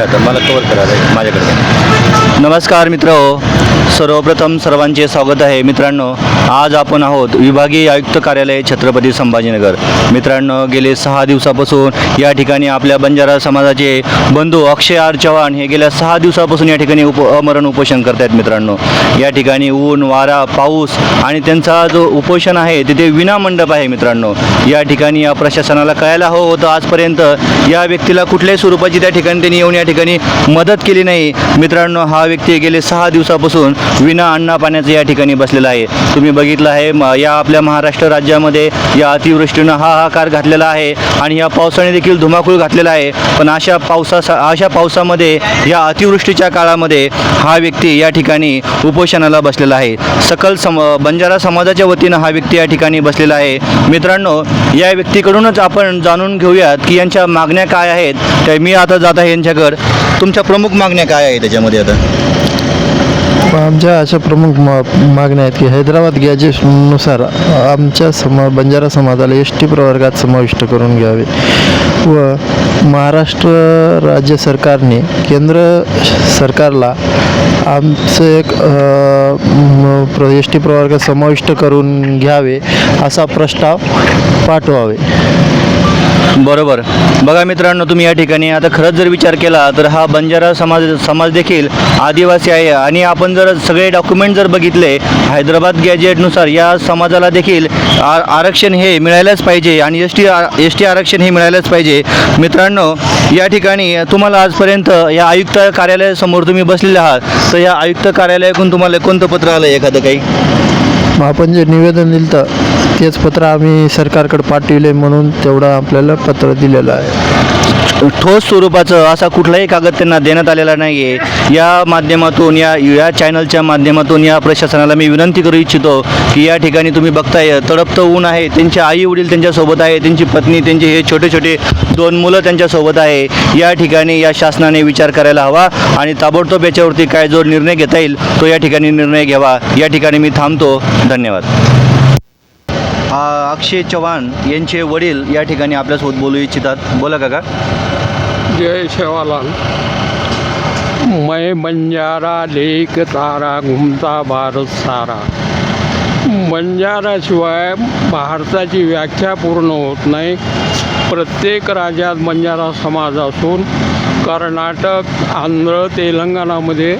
मला कवर करायला माझ्याकडे. नमस्कार मित्र हो. सर्वप्रथम सर्वांचे स्वागत आहे. मित्रांनो आज आपण आहोत विभागीय आयुक्त कार्यालय छत्रपती संभाजीनगर. मित्रांनो गेले सहा दिवसापासून या ठिकाणी आपल्या बंजारा समाजाचे बंधू अक्षय आर चव्हाण हे गेल्या सहा दिवसापासून या ठिकाणी उप अमरण उपोषण करत आहेत मित्रांनो. या ठिकाणी ऊन वारा पाऊस आणि त्यांचा जो उपोषण आहे तिथे विनामंडप आहे मित्रांनो. या ठिकाणी या प्रशासनाला कळायला हवं होतं आजपर्यंत. या व्यक्तीला कुठल्याही स्वरूपाची त्या ठिकाणी त्यांनी येऊन या ठिकाणी मदत केली नाही. मित्रांनो हा व्यक्ती गेले सहा दिवसापासून विना अन्ना पाण्याचं या ठिकाणी बसलेला आहे. तुम्ही बघितलं आहे म- या आपल्या महाराष्ट्र राज्यामध्ये या अतिवृष्टीनं हाहाकार घातलेला आहे आणि या पावसाने देखील धुमाकूळ घातलेला आहे. पण अशा पावसा अशा पावसामध्ये या अतिवृष्टीच्या काळामध्ये हा व्यक्ती या ठिकाणी उपोषणाला बसलेला आहे. सकल सम बंजारा समाजाच्या वतीनं हा व्यक्ती या ठिकाणी बसलेला आहे. मित्रांनो या व्यक्तीकडूनच आपण जाणून घेऊयात की यांच्या मागण्या काय आहेत. त्या मी आता जात आहे यांच्याकडं. तुमच्या प्रमुख मागण्या काय आहेत त्याच्यामध्ये आता? आमच्या अशा प्रमुख मा मागण्या आहेत की हैदराबाद गॅजेटनुसार आमच्या समा बंजारा समाजाला एस टी प्रवर्गात समाविष्ट करून घ्यावे. व महाराष्ट्र राज्य सरकारने केंद्र सरकारला आमचं एक एस टी प्रवर्गात समाविष्ट करून घ्यावे असा प्रस्ताव पाठवावे. बरोबर. बघा मित्रांनो तुम्ही या ठिकाणी आता खरंच जर विचार केला तर हा बंजारा समाज समाज देखील आदिवासी आहे. आणि आपण जर सगळे डॉक्युमेंट जर बघितले हैदराबाद गॅजेटनुसार या समाजाला देखील आ आरक्षण हे मिळायलाच पाहिजे आणि एस टी एस टी आरक्षण हे मिळायलाच पाहिजे. मित्रांनो या ठिकाणी तुम्हाला आजपर्यंत या आयुक्त कार्यालयासमोर तुम्ही बसलेले आहात. तर या आयुक्त कार्यालयाकडून तुम्हाला कोणतं पत्र आलं एखादं काही? मग आपण जे निवेदन दिलं तेच पत्र आम्ही सरकारकडे पाठविले म्हणून तेवढं आपल्याला पत्र दिलेलं आहे. ठोस स्वरूपाचं असा कुठलाही कागद त्यांना देण्यात आलेला नाही आहे या माध्यमातून या या चॅनलच्या माध्यमातून या प्रशासनाला मी विनंती करू इच्छितो की या ठिकाणी तुम्ही बघताय तडपतं ऊन आहे त्यांचे आई वडील त्यांच्यासोबत आहे त्यांची पत्नी त्यांचे हे छोटे छोटे दोन मुलं त्यांच्यासोबत आहे. या ठिकाणी या शासनाने विचार करायला हवा आणि ताबडतोब याच्यावरती काय जो निर्णय घेता येईल तो या ठिकाणी निर्णय घ्यावा. या ठिकाणी मी थांबतो. धन्यवाद. आ, अक्षय चव्हाण यांचे वडील या ठिकाणी आपल्यासोबत बोलू इच्छितात. बोला काका. जय सेवालाल मैं बंजारा लेक तारा घुमता भारत सारा. बंजाराशिवाय भारताची व्याख्या पूर्ण होत नाही. प्रत्येक राज्यात बंजारा समाज असून कर्नाटक आंध्र तेलंगणामध्ये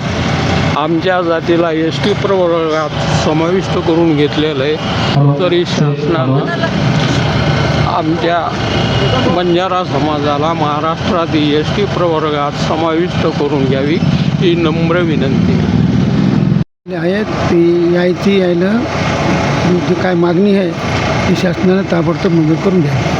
आमच्या जातीला एस टी प्रवर्गात समाविष्ट करून घेतलेलं आहे. तरी शासनानं आमच्या बंजारा समाजाला महाराष्ट्रात एस टी प्रवर्गात समाविष्ट करून घ्यावी ही नम्र विनंती. आहेत ती यायची यायला जी काय मागणी आहे ती शासनानं ताबडतोब मंजूर करून घ्यावी